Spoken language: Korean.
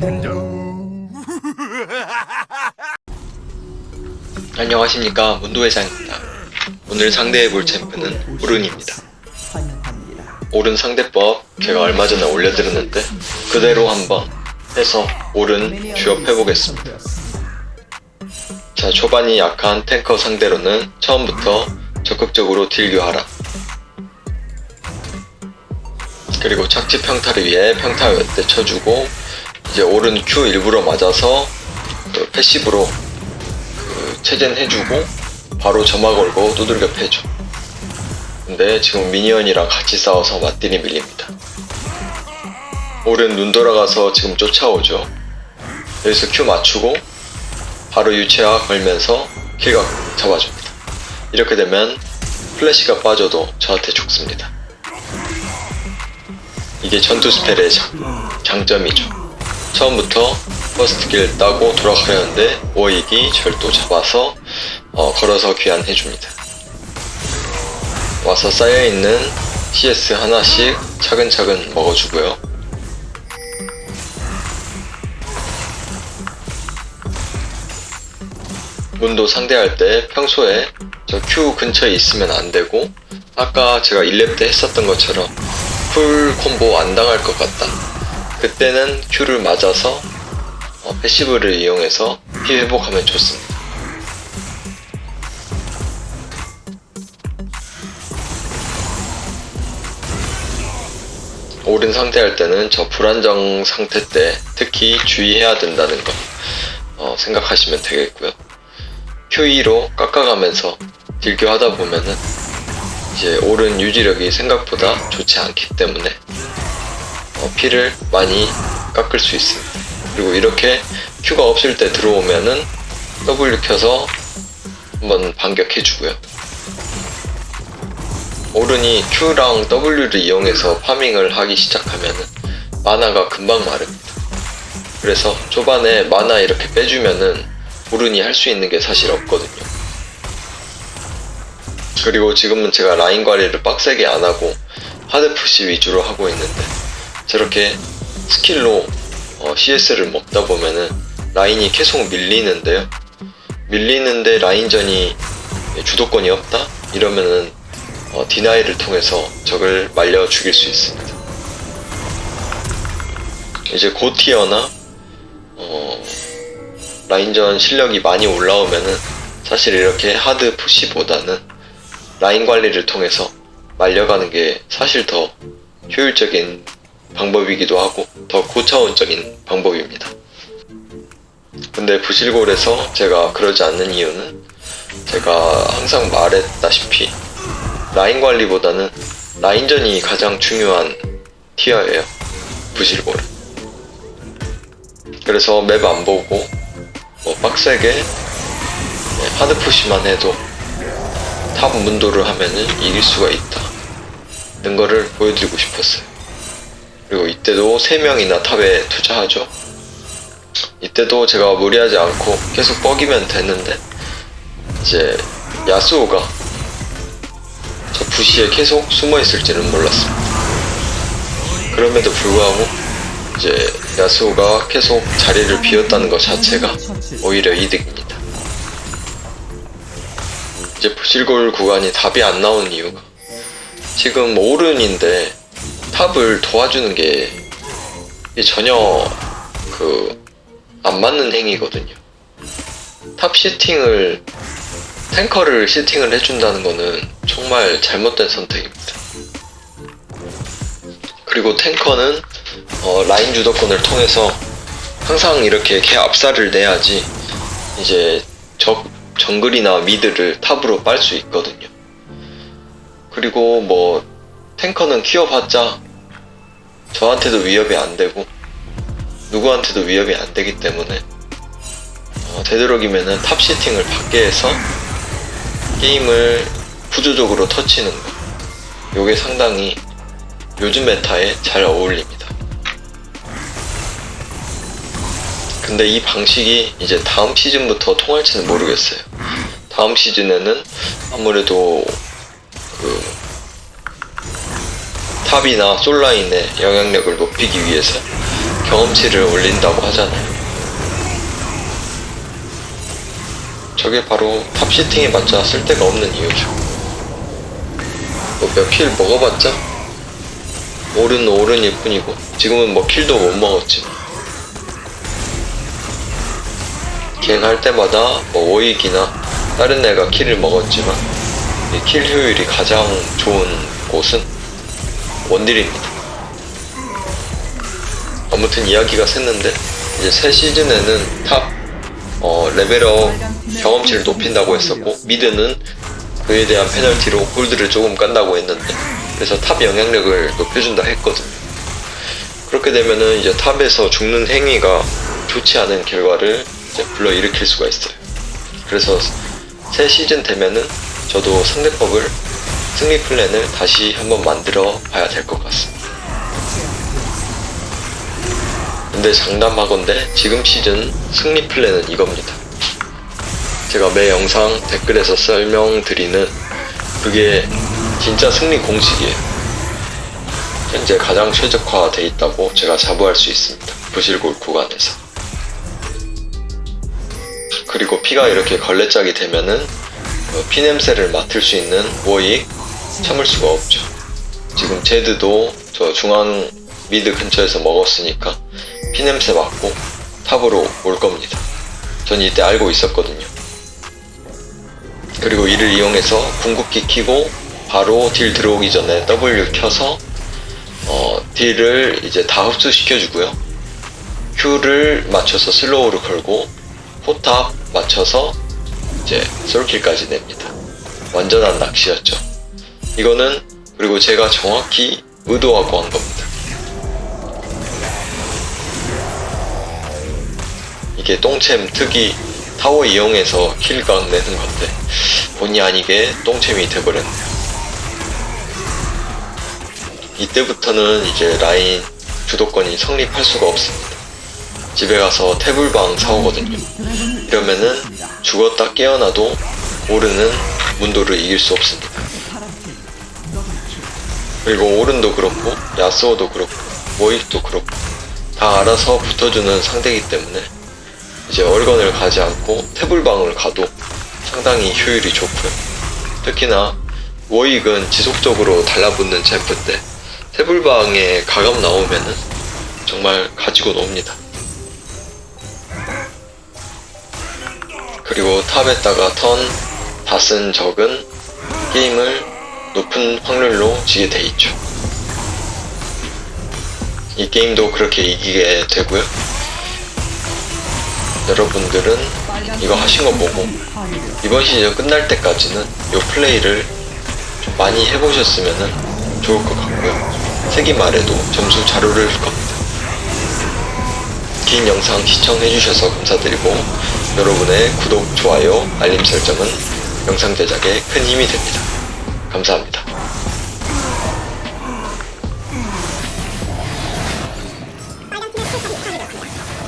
안녕하십니까 문도회장입니다. 오늘 상대해 볼 챔프는 오른입니다. 오른 상대법 제가 얼마 전에 올려드렸는데 그대로 한번 해서 오른 주업해 보겠습니다. 자 초반이 약한 탱커 상대로는 처음부터 적극적으로 딜교하라. 그리고 착지 평타를 위해 평타 몇대 쳐주고 이제 오른 Q 일부러 맞아서 그 패시브로 그 체젠 해주고 바로 점화 걸고 두들겨 패줘. 근데 지금 미니언이랑 같이 싸워서 맞딜이 밀립니다. 오른 눈 돌아가서 지금 쫓아오죠. 여기서 Q 맞추고 바로 유채화 걸면서 킬각 잡아줍니다. 이렇게 되면 플래시가 빠져도 저한테 죽습니다. 이게 전투 스펠의 장, 장점이죠. 처음부터 퍼스트 길 따고 돌아가려는데 워익이 절도 잡아서 어, 걸어서 귀환해줍니다. 와서 쌓여있는 CS 하나씩 차근차근 먹어주고요. 문도 상대할 때 평소에 저 Q 근처에 있으면 안 되고 아까 제가 1렙 때 했었던 것처럼 풀 콤보 안 당할 것 같다. 그때는 Q를 맞아서 어, 패시브를 이용해서 피 회복하면 좋습니다. 오른 상태할 때는 저 불안정 상태 때 특히 주의해야 된다는 거 어, 생각하시면 되겠고요. Q2로 깎아가면서 딜교하다 보면은 이제 오른 유지력이 생각보다 좋지 않기 때문에 어, 피를 많이 깎을 수 있습니다. 그리고 이렇게 Q가 없을 때 들어오면은 W 켜서 한번 반격해 주고요. 오른이 Q랑 W를 이용해서 파밍을 하기 시작하면은 마나가 금방 마릅니다. 그래서 초반에 마나 이렇게 빼주면은 오른이 할 수 있는 게 사실 없거든요. 그리고 지금은 제가 라인 관리를 빡세게 안 하고 하드푸시 위주로 하고 있는데 저렇게 스킬로 어, CS를 먹다 보면은 라인이 계속 밀리는데요. 밀리는데 라인전이 주도권이 없다? 이러면은 어, 디나이를 통해서 적을 말려 죽일 수 있습니다. 이제 고티어나 어, 라인전 실력이 많이 올라오면은 사실 이렇게 하드 푸시보다는 라인 관리를 통해서 말려가는 게 사실 더 효율적인 방법이기도 하고 더 고차원적인 방법입니다. 근데 부실골에서 제가 그러지 않는 이유는 제가 항상 말했다시피 라인 관리보다는 라인전이 가장 중요한 티어예요. 부실골은. 그래서 맵 안 보고 뭐 빡세게 네, 하드푸시만 해도 탑 문도를 하면은 이길 수가 있다. 는 거를 보여드리고 싶었어요. 그리고 이때도 3명이나 탑에 투자하죠. 이때도 제가 무리하지 않고 계속 뻐기면 됐는데 이제 야스오가 저 부시에 계속 숨어 있을지는 몰랐습니다. 그럼에도 불구하고 이제 야스오가 계속 자리를 비웠다는 것 자체가 오히려 이득입니다. 이제 부실골 구간이 답이 안 나온 이유가 지금 오른인데 탑을 도와주는 게 전혀 그 안 맞는 행위거든요. 탑 시팅을 탱커를 시팅을 해준다는 거는 정말 잘못된 선택입니다. 그리고 탱커는 어, 라인 주도권을 통해서 항상 이렇게 개 압살을 내야지 이제 적 정글이나 미드를 탑으로 빨 수 있거든요. 그리고 뭐 탱커는 키워봤자 저한테도 위협이 안 되고 누구한테도 위협이 안 되기 때문에 어, 되도록이면은 탑 시팅을 밖에 해서 게임을 구조적으로 터치는 거. 요게 상당히 요즘 메타에 잘 어울립니다. 근데 이 방식이 이제 다음 시즌부터 통할지는 모르겠어요. 다음 시즌에는 아무래도 그 탑이나 솔라인의 영향력을 높이기 위해서 경험치를 올린다고 하잖아요. 저게 바로 탑 시팅에 맞자 쓸데가 없는 이유죠. 뭐 몇 킬 먹어봤자 오른 오른일 뿐이고 지금은 뭐 킬도 못 먹었지. 갱할 때마다 뭐 오익이나 다른 애가 킬을 먹었지만 이킬 효율이 가장 좋은 곳은 원딜입니다. 아무튼 이야기가 샜는데 이제 새 시즌에는 탑 어, 레벨업 경험치를 높인다고 했었고 미드는 그에 대한 페널티로 골드를 조금 깐다고 했는데 그래서 탑 영향력을 높여준다 했거든요. 그렇게 되면은 이제 탑에서 죽는 행위가 좋지 않은 결과를 불러일으킬 수가 있어요. 그래서 새 시즌 되면은 저도 상대법을 승리 플랜을 다시 한번 만들어 봐야 될 것 같습니다. 근데 장담하건대 지금 시즌 승리 플랜은 이겁니다. 제가 매 영상 댓글에서 설명드리는 그게 진짜 승리 공식이에요. 현재 가장 최적화되어 있다고 제가 자부할 수 있습니다. 부실골 구간에서. 그리고 피가 이렇게 걸레짝이 되면은 어, 피 냄새를 맡을 수 있는 워익 참을 수가 없죠. 지금 제드도 저 중앙 미드 근처에서 먹었으니까 피 냄새 맡고 탑으로 올 겁니다. 전 이때 알고 있었거든요. 그리고 이를 이용해서 궁극기 키고 바로 딜 들어오기 전에 W 켜서 어, 딜을 이제 다 흡수시켜 주고요. Q를 맞춰서 슬로우를 걸고 포탑 맞춰서 이제 솔킬까지 냅니다. 완전한 낚시였죠. 이거는 그리고 제가 정확히 의도하고 한 겁니다. 이게 똥챔 특이 타워 이용해서 킬각 내는 건데 본의 아니게 똥챔이 돼버렸네요. 이때부터는 이제 라인 주도권이 성립할 수가 없습니다. 집에 가서 태블방 사오거든요. 이러면은 죽었다 깨어나도 오르는 문도를 이길 수 없습니다. 그리고 오른도 그렇고 야스오도 그렇고 모익도 그렇고 다 알아서 붙어주는 상대이기 때문에 이제 얼건을 가지 않고 태블방을 가도 상당히 효율이 좋고요. 특히나 워익은 지속적으로 달라붙는 챔프인데 태블방에 가감 나오면은 정말 가지고 놉니다. 그리고 탑에다가 턴 다 쓴 적은 게임을 높은 확률로 지게 돼 있죠. 이 게임도 그렇게 이기게 되고요. 여러분들은 이거 하신 거 보고 이번 시즌 끝날 때까지는 이 플레이를 좀 많이 해보셨으면 좋을 것 같고요. 세기 말에도 점수 잘 오를 겁니다. 긴 영상 시청해주셔서 감사드리고 여러분의 구독, 좋아요, 알림 설정은 영상 제작에 큰 힘이 됩니다. 감사합니다.